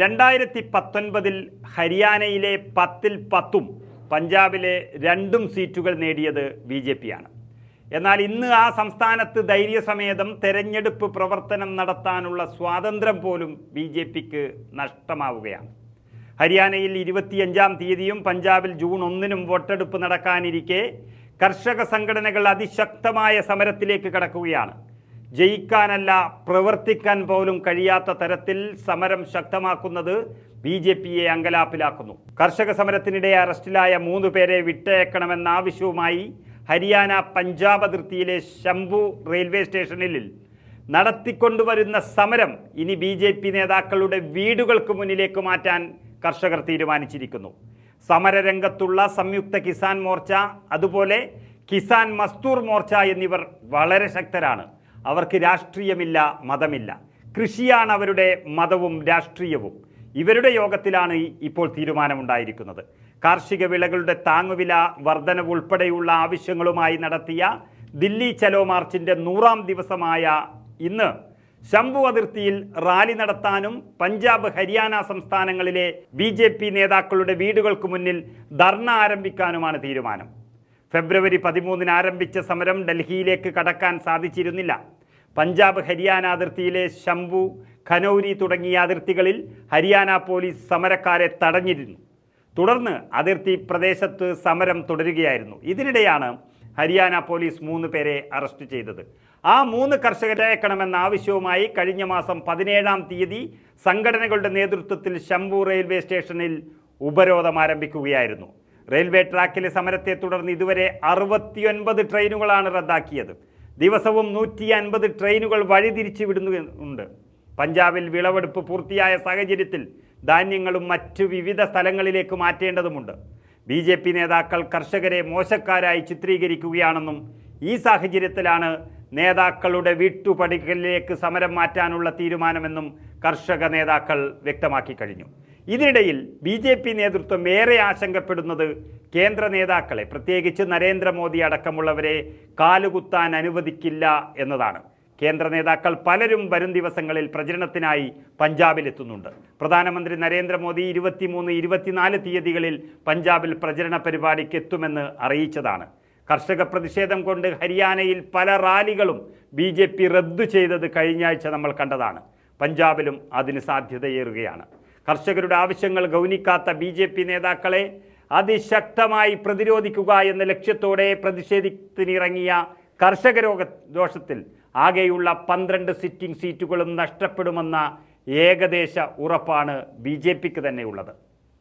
രണ്ടായിരത്തി പത്തൊൻപതിൽ ഹരിയാനയിലെ പത്തിൽ പത്തും പഞ്ചാബിലെ രണ്ടും സീറ്റുകൾ നേടിയത് ബി ജെ പിയാണ്. എന്നാൽ ഇന്ന് ആ സംസ്ഥാനത്ത് ധൈര്യസമേതം തെരഞ്ഞെടുപ്പ് പ്രവർത്തനം നടത്താനുള്ള സ്വാതന്ത്ര്യം പോലും ബി ജെ പിക്ക് നഷ്ടമാവുകയാണ്. ഹരിയാനയിൽ ഇരുപത്തിയഞ്ചാം തീയതിയും പഞ്ചാബിൽ ജൂൺ ഒന്നിനും വോട്ടെടുപ്പ് നടക്കാനിരിക്കെ കർഷക സംഘടനകൾ അതിശക്തമായ സമരത്തിലേക്ക് കടക്കുകയാണ്. ജയിക്കാനല്ല പ്രവർത്തിക്കാൻ പോലും കഴിയാത്ത തരത്തിൽ സമരം ശക്തമാക്കുന്നത് ബി ജെ പിയെ അങ്കലാപ്പിലാക്കുന്നു. കർഷക സമരത്തിനിടെ അറസ്റ്റിലായ മൂന്ന് പേരെ വിട്ടയക്കണമെന്ന ആവശ്യവുമായി ഹരിയാന പഞ്ചാബ് അതിർത്തിയിലെ ശംഭു റെയിൽവേ സ്റ്റേഷനിൽ നടത്തിക്കൊണ്ടുവരുന്ന സമരം ഇനി ബി ജെ പി നേതാക്കളുടെ വീടുകൾക്ക് മുന്നിലേക്ക് മാറ്റാൻ കർഷകർ തീരുമാനിച്ചിരിക്കുന്നു. സമരരംഗത്തുള്ള സംയുക്ത കിസാൻ മോർച്ച അതുപോലെ കിസാൻ മസ്തൂർ മോർച്ച എന്നിവർ വളരെ ശക്തരാണ്. അവർക്ക് രാഷ്ട്രീയമില്ല മതമില്ല. കൃഷിയാണ് അവരുടെ മതവും രാഷ്ട്രീയവും. ഇവരുടെ യോഗത്തിലാണ് ഇപ്പോൾ തീരുമാനമുണ്ടായിരിക്കുന്നത്. കാർഷിക വിളകളുടെ താങ്ങുവില വർധനവ് ഉൾപ്പെടെയുള്ള ആവശ്യങ്ങളുമായി നടത്തിയ ദില്ലി ചലോ മാർച്ചിന്റെ നൂറാം ദിവസമായ ഇന്ന് ശംഭു അതിർത്തിയിൽ റാലി നടത്താനും പഞ്ചാബ് ഹരിയാന സംസ്ഥാനങ്ങളിലെ ബി ജെ പി നേതാക്കളുടെ വീടുകൾക്ക് മുന്നിൽ ധർണ ആരംഭിക്കാനുമാണ് തീരുമാനം. ഫെബ്രുവരി പതിമൂന്നിന് ആരംഭിച്ച സമരം ഡൽഹിയിലേക്ക് കടക്കാൻ സാധിച്ചിരുന്നില്ല. പഞ്ചാബ് ഹരിയാന അതിർത്തിയിലെ ശംഭു ഖനൌരി തുടങ്ങിയ അതിർത്തികളിൽ ഹരിയാന പോലീസ് സമരക്കാരെ തടഞ്ഞിരുന്നു. തുടർന്ന് അതിർത്തി പ്രദേശത്ത് സമരം തുടരുകയായിരുന്നു. ഇതിനിടെയാണ് ഹരിയാന പോലീസ് മൂന്ന് പേരെ അറസ്റ്റ് ചെയ്തത്. ആ മൂന്ന് കർഷകരെ അയക്കണമെന്ന ആവശ്യവുമായി കഴിഞ്ഞ മാസം പതിനേഴാം തീയതി സംഘടനകളുടെ നേതൃത്വത്തിൽ ശംഭു റെയിൽവേ സ്റ്റേഷനിൽ ഉപരോധം ആരംഭിക്കുകയായിരുന്നു. റെയിൽവേ ട്രാക്കിലെ സമരത്തെ തുടർന്ന് ഇതുവരെ അറുപത്തിയൊൻപത് ട്രെയിനുകളാണ് റദ്ദാക്കിയത്. ദിവസവും നൂറ്റി അൻപത് ട്രെയിനുകൾ വഴിതിരിച്ചു വിടുന്നുണ്ട് പഞ്ചാബിൽ വിളവെടുപ്പ് പൂർത്തിയായ സാഹചര്യത്തിൽ ധാന്യങ്ങളും മറ്റു വിവിധ സ്ഥലങ്ങളിലേക്ക് മാറ്റേണ്ടതുമുണ്ട്. ബി ജെ പി നേതാക്കൾ കർഷകരെ മോശക്കാരായി ചിത്രീകരിക്കുകയാണെന്നും ഈ സാഹചര്യത്തിലാണ് നേതാക്കളുടെ വീട്ടുപടികളിലേക്ക് സമരം മാറ്റാനുള്ള തീരുമാനമെന്നും കർഷക നേതാക്കൾ വ്യക്തമാക്കി കഴിഞ്ഞു. ഇതിനിടയിൽ ബി ജെ പി നേതൃത്വം ഏറെ ആശങ്കപ്പെടുന്നത് കേന്ദ്ര നേതാക്കളെ. പ്രത്യേകിച്ച് നരേന്ദ്രമോദി അടക്കമുള്ളവരെ കാലുകുത്താൻ അനുവദിക്കില്ല എന്നതാണ്. കേന്ദ്ര നേതാക്കൾ പലരും വരും ദിവസങ്ങളിൽ പ്രചരണത്തിനായി പഞ്ചാബിലെത്തുന്നുണ്ട്. പ്രധാനമന്ത്രി നരേന്ദ്രമോദി ഇരുപത്തിമൂന്ന് ഇരുപത്തിനാല് തീയതികളിൽ പഞ്ചാബിൽ പ്രചരണ പരിപാടിക്ക് എത്തുമെന്ന് അറിയിച്ചതാണ്. കർഷക പ്രതിഷേധം കൊണ്ട് ഹരിയാനയിൽ പല റാലികളും ബി റദ്ദു ചെയ്തത് കഴിഞ്ഞ ആഴ്ച നമ്മൾ കണ്ടതാണ്. പഞ്ചാബിലും അതിന് സാധ്യതയേറുകയാണ്. കർഷകരുടെ ആവശ്യങ്ങൾ ഗൗനിക്കാത്ത ബി ജെ പി നേതാക്കളെ അതിശക്തമായി പ്രതിരോധിക്കുക എന്ന ലക്ഷ്യത്തോടെ പ്രതിഷേധത്തിനിറങ്ങിയ കർഷകരോഗ ദോഷത്തിൽ ആകെയുള്ള പന്ത്രണ്ട് സിറ്റിംഗ് സീറ്റുകളും നഷ്ടപ്പെടുമെന്ന ഏകദേശ ഉറപ്പാണ് ബി ജെ പിക്ക് തന്നെ ഉള്ളത്.